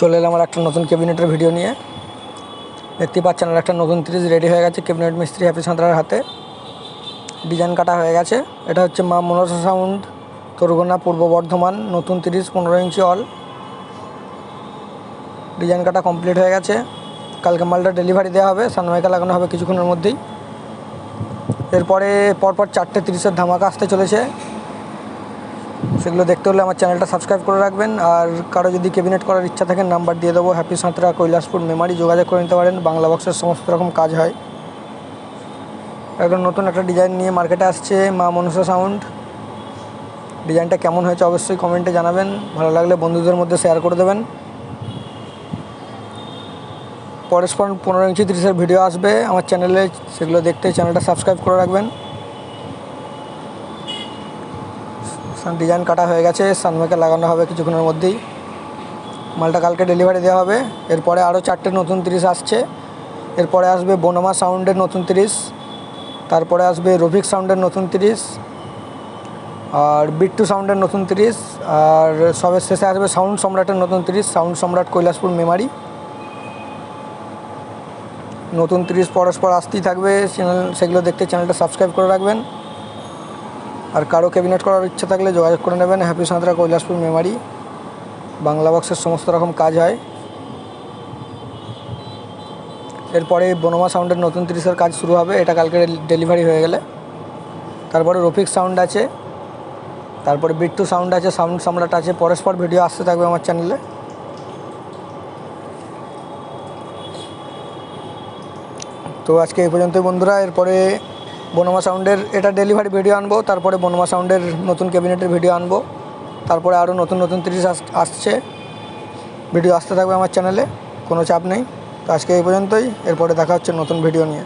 চলে এলাম আমার একটা নতুন ক্যাবিনেটের ভিডিও নিয়ে। দেখতে পাচ্ছেন আর একটা নতুন তিরিশ রেডি হয়ে গেছে ক্যাবিনেট মিস্ত্রি হ্যাপি সাঁতরার হাতে। ডিজাইন কাটা হয়ে গেছে। এটা হচ্ছে মা মনসা সাউন্ড, তরুগোনা পূর্ব বর্ধমান, নতুন তিরিশ পনেরো ইঞ্চি অল ডিজাইন কাটা কমপ্লিট হয়ে গেছে। কালকে মালটা ডেলিভারি দেওয়া হবে, সানমাইকা লাগানো হবে কিছুক্ষণের মধ্যেই। এরপরে পরপর চারটে তিরিশের ধামাকা আসতে চলেছে। সেগুলো দেখতে হলে আমার চ্যানেলটা সাবস্ক্রাইব করে রাখবেন। আর কারও যদি ক্যাবিনেট করার ইচ্ছা থাকে, নাম্বার দিয়ে দেবো। হ্যাপি সাঁতরা, কৈলাসপুর, মেমারি, যোগাযোগ করে নিতে পারেন। বাংলা বক্সের সমস্ত রকম কাজ হয়। একদম নতুন একটা ডিজাইন নিয়ে মার্কেটে আসছে মা মনসা সাউন্ড ডিজাইনটা কেমন হয়েছে অবশ্যই কমেন্টে জানাবেন। ভালো লাগলে বন্ধুদের মধ্যে শেয়ার করে দেবেন। পরস্পর পনেরো ইঞ্চি তিরিশের ভিডিও আসবে। আমার চ্যানেলে সেগুলো দেখতে চ্যানেলটা সাবস্ক্রাইব করে রাখবেন। ডিজাইন কাটা হয়ে গেছে সানমেকে লাগানো হবে কিছুক্ষণের মধ্যেই। মালটা কালকে ডেলিভারি দেওয়া হবে। এরপরে আরও চারটে নতুন তিরিশ আসছে। এরপরে আসবে বনমা সাউন্ডের নতুন তিরিশ। তারপরে আসবে রফিক সাউন্ডের নতুন তিরিশ। আর বিট্টু সাউন্ডের নতুন তিরিশ। আর সবের শেষে আসবে সাউন্ড সম্রাটের নতুন তিরিশ সাউন্ড সম্রাট কৈলাসপুর মেমারি। নতুন তিরিশ পরস্পর আসতেই থাকবে। চ্যানেল সেগুলো দেখতে চ্যানেলটা সাবস্ক্রাইব করে রাখবেন। আর কারও ক্যাবিনেট করার ইচ্ছা থাকলে যোগাযোগ করে নেবেন। হ্যাপি সাঁতরা কৈলাসপুর মেমারি বাংলা বক্সের সমস্ত রকম কাজ হয়। এরপরে বনমা সাউন্ডের নতুন তিরিশের কাজ শুরু হবে। এটা কালকে ডেলিভারি হয়ে গেলে। তারপরে রফিক সাউন্ড আছে। তারপরে বিট্টু সাউন্ড আছে সাউন্ড সম্রাট আছে। পরস্পর ভিডিও আসতে থাকবে আমার চ্যানেলে তো আজকে এই পর্যন্তই বন্ধুরা। এরপরে বনমা সাউন্ডের এটা ডেলিভারি ভিডিও আনব, তারপরে বনমা সাউন্ডের নতুন ক্যাবিনেটের ভিডিও আনব, তারপরে আরও নতুন নতুন ত্রিশ আসছে। ভিডিও আসতে থাকবে আমার চ্যানেলে কোনো চাপ নেই। তো আজকে এই পর্যন্তই, এরপরে দেখা হচ্ছে নতুন ভিডিও নিয়ে।